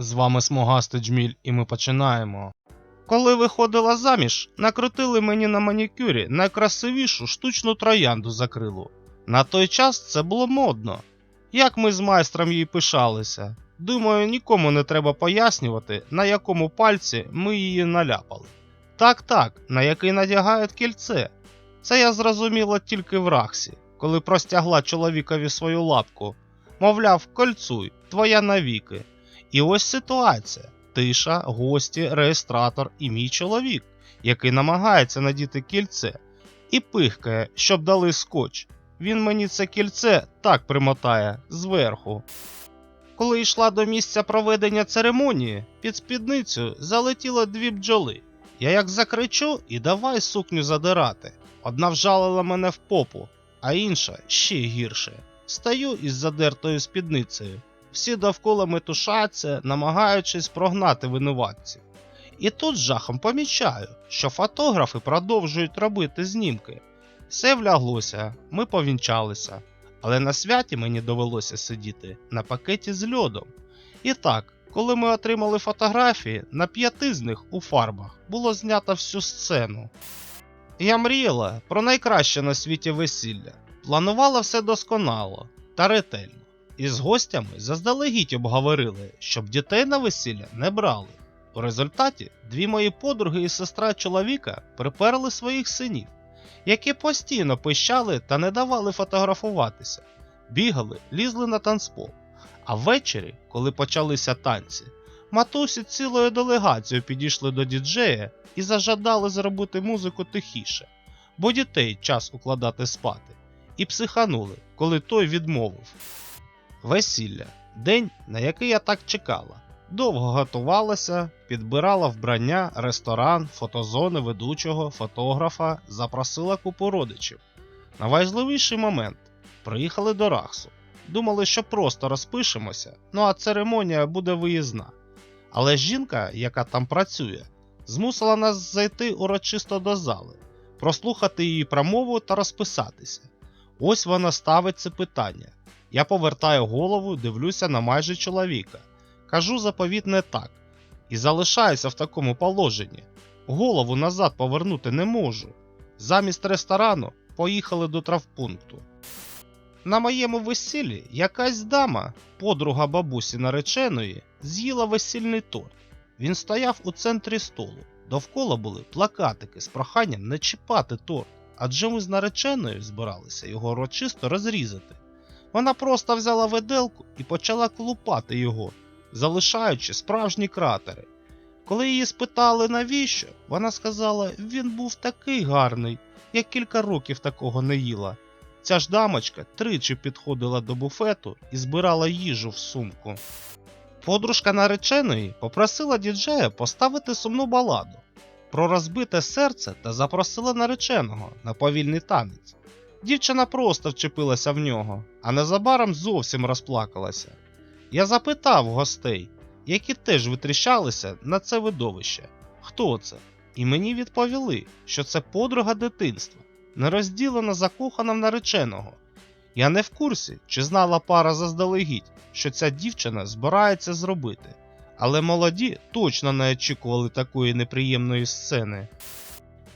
З вами Смугастий Джміль, і ми починаємо. Коли виходила заміж, накрутили мені на манікюрі найкрасивішу штучну троянду за крилу. На той час це було модно. Як ми з майстром їй пишалися. Думаю, нікому не треба пояснювати, на якому пальці ми її наляпали. Так, так, на який надягають кільце. Це я зрозуміла тільки в Рахсі, коли простягла чоловікові свою лапку. Мовляв, кольцуй, твоя навіки. І ось ситуація: тиша, гості, реєстратор і мій чоловік, який намагається надіти кільце, і пихкає, щоб дали скотч. Він мені це кільце так примотає зверху. Коли йшла до місця проведення церемонії, під спідницю залетіло дві бджоли. Я як закричу і давай сукню задирати. Одна вжалила мене в попу, а інша ще гірше. Стою із задертою спідницею. Всі довкола метушаться, намагаючись прогнати винуватців. І тут з жахом помічаю, що фотографи продовжують робити знімки. Все вляглося, ми повінчалися, але на святі мені довелося сидіти на пакеті з льодом. І так, коли ми отримали фотографії, на п'яти з них у фарбах було знято всю сцену. Я мріяла про найкраще на світі весілля, планувала все досконало та ретельно. І з гостями заздалегідь обговорили, щоб дітей на весілля не брали. У результаті дві мої подруги і сестра чоловіка приперли своїх синів, які постійно пищали та не давали фотографуватися, бігали, лізли на танцпол. А ввечері, коли почалися танці, матусі цілою делегацією підійшли до діджея і зажадали зробити музику тихіше, бо дітей час укладати спати, і психанули, коли той відмовив. Весілля день, на який я так чекала. Довго готувалася, підбирала вбрання, ресторан, фотозони ведучого, фотографа, запросила купу родичів. Найважливіший момент приїхали до Рахсу. Думали, що просто розпишемося, ну а церемонія буде виїзна. Але жінка, яка там працює, змусила нас зайти урочисто до зали, прослухати її промову та розписатися. Ось вона ставить це питання. Я повертаю голову, дивлюся на майже чоловіка. Кажу заповіт не так. І залишаюся в такому положенні. Голову назад повернути не можу. Замість ресторану поїхали до травпункту. На моєму весіллі якась дама, подруга бабусі нареченої, з'їла весільний торт. Він стояв у центрі столу. Довкола були плакатики з проханням не чіпати торт, адже ми з нареченою збиралися його урочисто розрізати. Вона просто взяла виделку і почала колупати його, залишаючи справжні кратери. Коли її спитали навіщо, вона сказала, він був такий гарний, я кілька років такого не їла. Ця ж дамочка тричі підходила до буфету і збирала їжу в сумку. Подружка нареченої попросила діджея поставити сумну баладу про розбите серце та запросила нареченого на повільний танець. Дівчина просто вчепилася в нього, а незабаром зовсім розплакалася. Я запитав гостей, які теж витріщалися на це видовище, хто це, і мені відповіли, що це подруга дитинства, нерозділена закохана в нареченого. Я не в курсі, чи знала пара заздалегідь, що ця дівчина збирається зробити, але молоді точно не очікували такої неприємної сцени.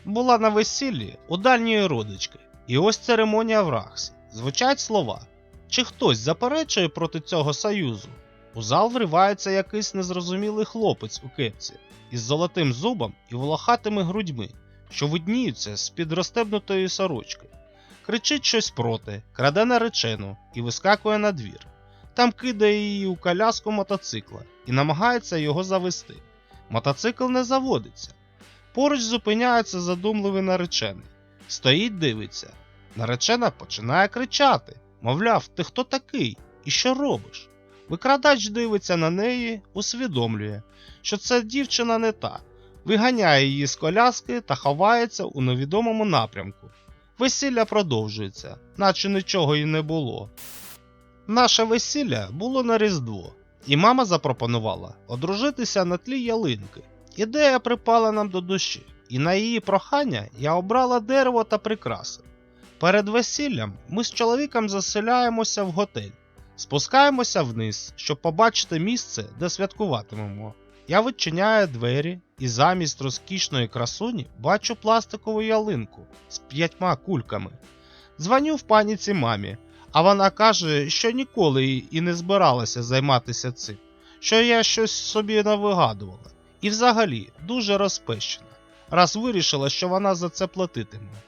Була на весіллі у дальньої родички, і ось церемонія в Рахсі. Звучать слова. Чи хтось заперечує проти цього союзу? У зал вривається якийсь незрозумілий хлопець у кепці із золотим зубом і волохатими грудьми, що видніються з під розстебнутої сорочки. Кричить щось проти, краде наречену і вискакує на двір. Там кидає її у коляску мотоцикла і намагається його завести. Мотоцикл не заводиться. Поруч зупиняється задумливий наречений. Стоїть, дивиться. Наречена починає кричати: мовляв, ти хто такий і що робиш? Викрадач дивиться на неї, усвідомлює, що це дівчина не та, виганяє її з коляски та ховається у невідомому напрямку. Весілля продовжується, наче нічого й не було. Наше весілля було на Різдво, і мама запропонувала одружитися на тлі ялинки. Ідея припала нам до душі, і на її прохання я обрала дерево та прикраси. Перед весіллям ми з чоловіком заселяємося в готель. Спускаємося вниз, щоб побачити місце, де святкуватимемо. Я відчиняю двері і замість розкішної красуні бачу пластикову ялинку з п'ятьма кульками. Дзвоню в паніці мамі, а вона каже, що ніколи і не збиралася займатися цим, що я щось собі навигадувала. І взагалі дуже розпещена, раз вирішила, що вона за це платитиме.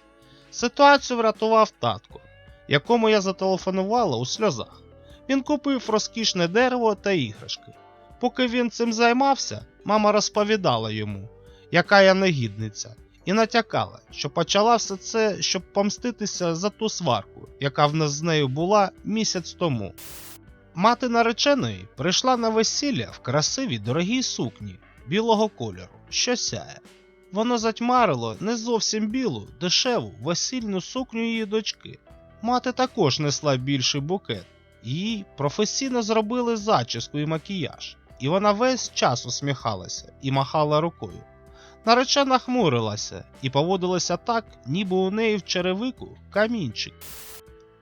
Ситуацію врятував татко, якому я зателефонувала у сльозах. Він купив розкішне дерево та іграшки. Поки він цим займався, мама розповідала йому, яка я негідниця, і натякала, що почала все це, щоб помститися за ту сварку, яка в нас з нею була місяць тому. Мати нареченої прийшла на весілля в красивій дорогій сукні білого кольору, що сяє. Воно затьмарило не зовсім білу, дешеву весільну сукню її дочки. Мати також несла більший букет. Їй професійно зробили зачіску і макіяж, і вона весь час усміхалася і махала рукою. Наречена хмурилася і поводилася так, ніби у неї в черевику камінчик.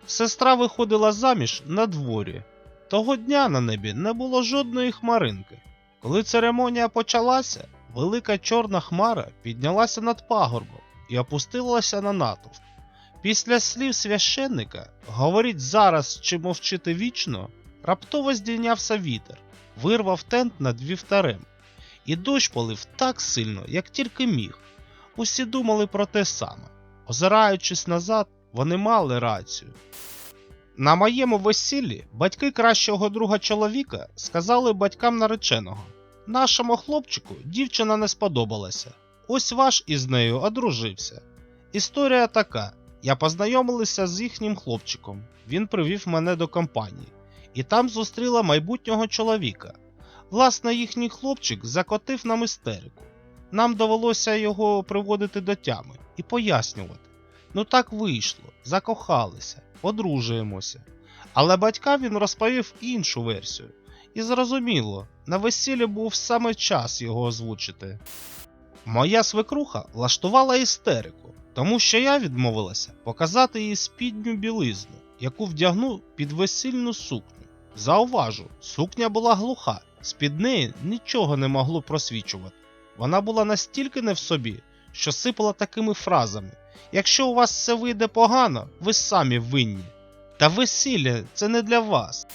Сестра виходила заміж на дворі. Того дня на небі не було жодної хмаринки. Коли церемонія почалася, велика чорна хмара піднялася над пагорбом і опустилася на натовп. Після слів священника говоріть зараз чи мовчити вічно, раптово здійнявся вітер, вирвав тент над вівтарем, і дощ полив так сильно, як тільки міг. Усі думали про те саме. Озираючись назад, вони мали рацію. На моєму весіллі батьки кращого друга чоловіка сказали батькам нареченого: нашому хлопчику дівчина не сподобалася. Ось ваш із нею одружився. Історія така: я познайомилася з їхнім хлопчиком. Він привів мене до компанії, і там зустріла майбутнього чоловіка. Власне, їхній хлопчик закотив нам істерику. Нам довелося його приводити до тями і пояснювати. Ну так вийшло, закохалися, одружуємося. Але батькам він розповів іншу версію. І зрозуміло, на весіллі був саме час його озвучити. Моя свекруха влаштувала істерику, тому що я відмовилася показати їй спідню білизну, яку вдягну під весільну сукню. Зауважу, сукня була глуха, з-під неї нічого не могло просвічувати. Вона була настільки не в собі, що сипала такими фразами: якщо у вас все вийде погано, ви самі винні. Та весілля це не для вас.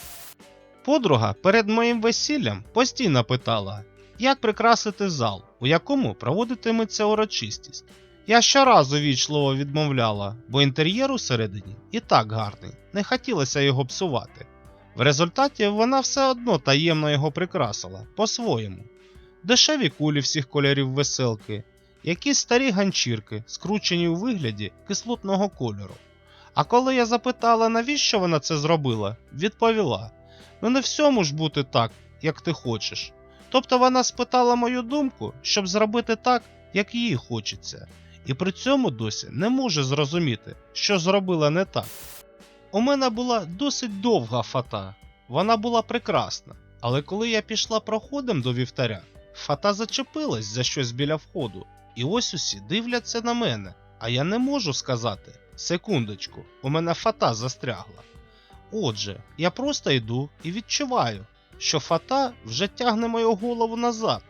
Подруга перед моїм весіллям постійно питала, як прикрасити зал, у якому проводитиметься урочистість. Я щоразу вічливо відмовляла, бо інтер'єр усередині і так гарний, не хотілося його псувати. В результаті вона все одно таємно його прикрасила по-своєму. Дешеві кулі всіх кольорів веселки, якісь старі ганчірки, скручені у вигляді кислотного кольору. А коли я запитала, навіщо вона це зробила, відповіла: ну не всьому ж бути так, як ти хочеш. Тобто вона спитала мою думку, щоб зробити так, як їй хочеться, і при цьому досі не може зрозуміти, що зробила не так. У мене була досить довга фата, вона була прекрасна, але коли я пішла проходом до вівтаря, фата зачепилась за щось біля входу, і ось усі дивляться на мене, а я не можу сказати секундочку, у мене фата застрягла. Отже, я просто йду і відчуваю, що фата вже тягне мою голову назад.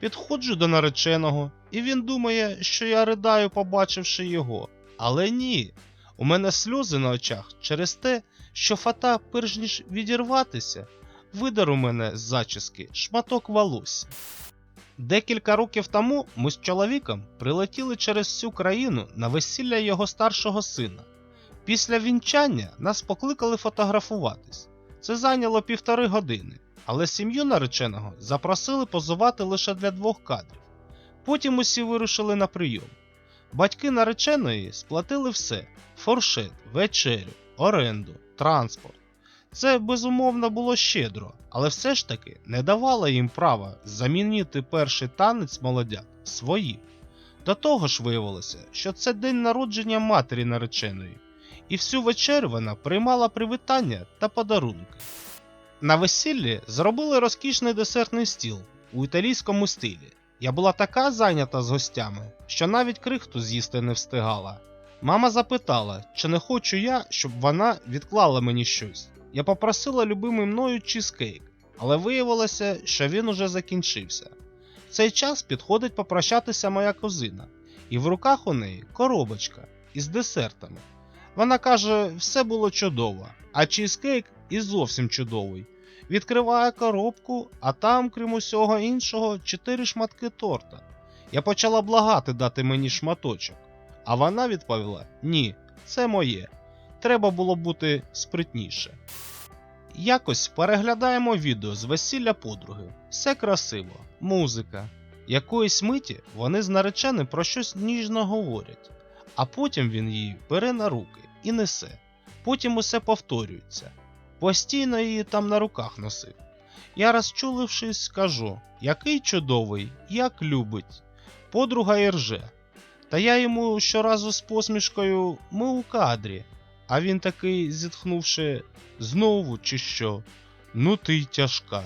Підходжу до нареченого, і він думає, що я ридаю, побачивши його. Але ні, у мене сльози на очах через те, що фата, перш ніж відірватися, видер у мене з зачіски шматок волосся. Декілька років тому ми з чоловіком прилетіли через всю країну на весілля його старшого сина. Після вінчання нас покликали фотографуватись. Це зайняло півтори години, але сім'ю нареченого запросили позувати лише для двох кадрів. Потім усі вирушили на прийом. Батьки нареченої сплатили все: форшет, вечерю, оренду, транспорт. Це безумовно було щедро, але все ж таки не давало їм права замінити перший танець молодят своїм. До того ж виявилося, що це день народження матері нареченої, і всю вечерю вона приймала привітання та подарунки. На весіллі зробили розкішний десертний стіл у італійському стилі. Я була така зайнята з гостями, що навіть крихту з'їсти не встигала. Мама запитала, чи не хочу я, щоб вона відклала мені щось. я попросила любимий мною чізкейк, але виявилося, що він уже закінчився. В цей час підходить попрощатися моя кузина, і в руках у неї коробочка із десертами. Вона каже, все було чудово, а чізкейк і зовсім чудовий. Відкриває коробку, а там, крім усього іншого, чотири шматки торта. Я почала благати дати мені шматочок, а вона відповіла: Ні, це моє. Треба було бути спритніше. Якось переглядаємо відео з весілля подруги. Все красиво, музика. Якоїсь миті вони з нареченим про щось ніжно говорять, а потім він її бере на руки і несе. Потім усе повторюється. Постійно її там на руках носив. Я розчулившись, скажу, який чудовий, як любить. Подруга і рже. Та я йому щоразу з посмішкою ми у кадрі, а він такий, зітхнувши, знову чи що? Ну ти тяжка.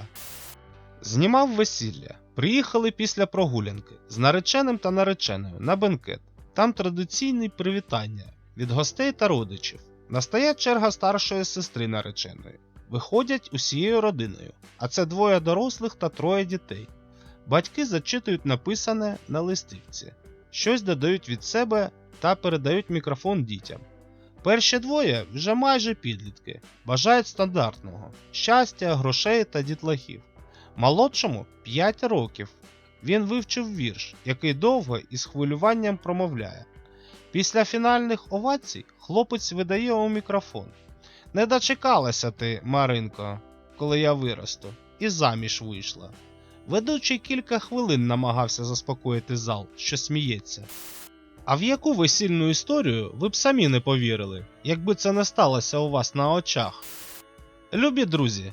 Знімав весілля. Приїхали після прогулянки з нареченим та нареченою на бенкет. Там традиційне привітання від гостей та родичів. Настає черга старшої сестри нареченої. Виходять усією родиною, а це двоє дорослих та троє дітей. Батьки зачитують написане на листівці, щось додають від себе та передають мікрофон дітям. Перші двоє вже майже підлітки, бажають стандартного щастя, грошей та дітлахів. Молодшому 5 років. Він вивчив вірш, який довго і з хвилюванням промовляє. Після фінальних овацій хлопець видає у мікрофон. Не дочекалася ти, Маринко, коли я виросту, і заміж вийшла. Ведучий кілька хвилин намагався заспокоїти зал, що сміється. А в яку весільну історію ви б самі не повірили, якби це не сталося у вас на очах? Любі друзі,